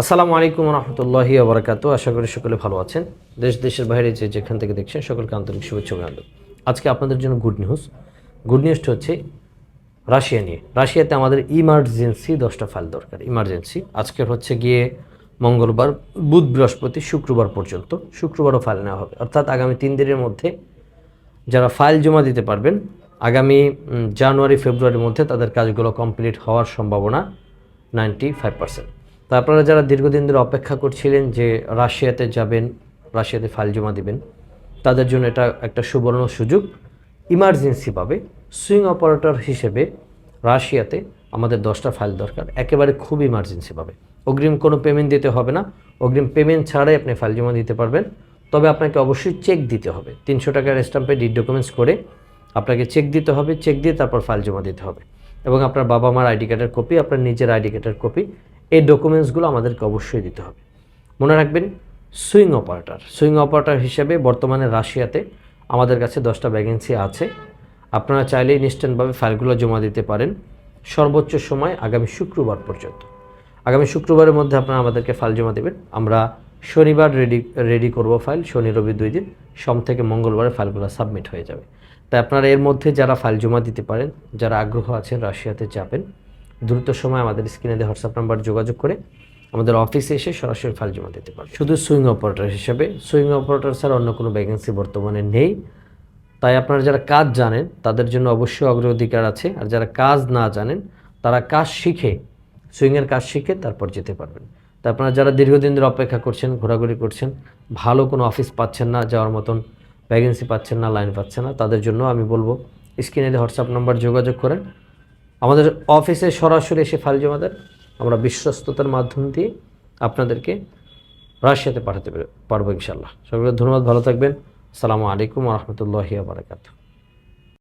আসসালামু আলাইকুম রহমতুল্লাহি আবরাকাত আশা করি সকলে ভালো আছেন। দেশ, দেশের বাইরে যে যেখান থেকে দেখছেন সকলকে আন্তরিক শুভেচ্ছা অভিনন্দন। আজকে আপনাদের জন্য গুড নিউজ গুড নিউজটা হচ্ছে রাশিয়া নিয়ে। রাশিয়াতে আমাদের ইমার্জেন্সি দশটা ফাইল দরকার। ইমার্জেন্সি আজকের হচ্ছে গিয়ে মঙ্গলবার, বুধ বৃহস্পতি, শুক্রবার পর্যন্ত। শুক্রবারও ফাইল নেওয়া হবে। অর্থাৎ আগামী তিন দিনের মধ্যে যারা ফাইল জমা দিতে পারবেন, আগামী জানুয়ারি, ফেব্রুয়ারির মধ্যে তাদের কাজগুলো কমপ্লিট হওয়ার সম্ভাবনা নাইনটি ফাইভ পার্সেন্ট তা আপনারা যারা দীর্ঘদিন ধরে অপেক্ষা করছিলেন যে রাশিয়াতে যাবেন, রাশিয়াতে ফাইল জমা দিবেন, তাদের জন্য এটা একটা সুবর্ণ সুযোগ। ইমার্জেন্সিভাবে সুইং অপারেটর হিসেবে রাশিয়াতে আমাদের দশটা ফাইল দরকার। একেবারে খুব ইমার্জেন্সিভাবে অগ্রিম কোনো পেমেন্ট দিতে হবে না। অগ্রিম পেমেন্ট ছাড়াই আপনি ফাইল জমা দিতে পারবেন। তবে আপনাকে অবশ্যই চেক দিতে হবে। তিনশো টাকার স্ট্যাম্পে ডিড ডকুমেন্টস করে আপনাকে চেক দিতে হবে, চেক দিয়ে তারপর ফাইল জমা দিতে হবে। এবং আপনার বাবা মার আইডি কার্ডের কপি, আপনার নিজের আইডি কার্ডের কপি এই ডকুমেন্টসগুলো আমাদেরকে অবশ্যই দিতে হবে। মনে রাখবেন সুইং অপারেটার সুইং অপারেটার হিসেবে বর্তমানে রাশিয়াতে আমাদের কাছে দশটা ভ্যাকেন্সি আছে। আপনারা চাইলেই ইনস্ট্যান্টভাবে ফাইলগুলো জমা দিতে পারেন। সর্বোচ্চ সময় আগামী শুক্রবার পর্যন্ত। আগামী শুক্রবারের মধ্যে আপনারা আমাদেরকে ফাইল জমা দেবেন। আমরা শনিবার রেডি রেডি করব ফাইল শনি, রবি দুই দিন। সোম থেকে মঙ্গলবারে ফাইলগুলো সাবমিট হয়ে যাবে। তাই আপনারা এর মধ্যে যারা ফাইল জমা দিতে পারেন, যারা আগ্রহ আছেন রাশিয়াতে যাবেন দ্রুত সময় আমাদের স্ক্রিনে হোয়াটসঅ্যাপ নাম্বার যোগাযোগ করে আমাদের অফিসে এসে সরাসরি ফাইল জমা দিতে পারেন শুধু সুইং অপারেটর হিসেবে, সুইং অপারেটর ছাড়া অন্য কোনো ভ্যাকেন্সি বর্তমানে নেই। তাই আপনারা যারা কাজ জানেন, তাদের জন্য অবশ্যই অগ্রাধিকার আছে। আর যারা কাজ না জানেন, তারা কাজ শিখে, সুইংয়ের কাজ শিখে তারপর যেতে পারবেন। তা আপনারা যারা দীর্ঘদিন ধরে অপেক্ষা করছেন, ঘোরাঘুরি করছেন, ভালো কোনো অফিস পাচ্ছেন না, যাওয়ার মতন ভ্যাকেন্সি পাচ্ছেন না লাইন পাচ্ছেন না, তাদের জন্য আমি বলব, স্ক্রিনে হোয়াটসঅ্যাপ নাম্বার যোগাযোগ করেন। আমাদের অফিসে সরাসরি এসে ফাইল জমা দেন আমরা বিশ্বস্ততার মাধ্যম দিয়ে আপনাদেরকে রাশিয়াতে পাঠাতে পারব ইনশাল্লাহ সকলে ধন্যবাদ, ভালো থাকবেন। আসসালামু আলাইকুম রহমতুল্লাহি বারাকাতু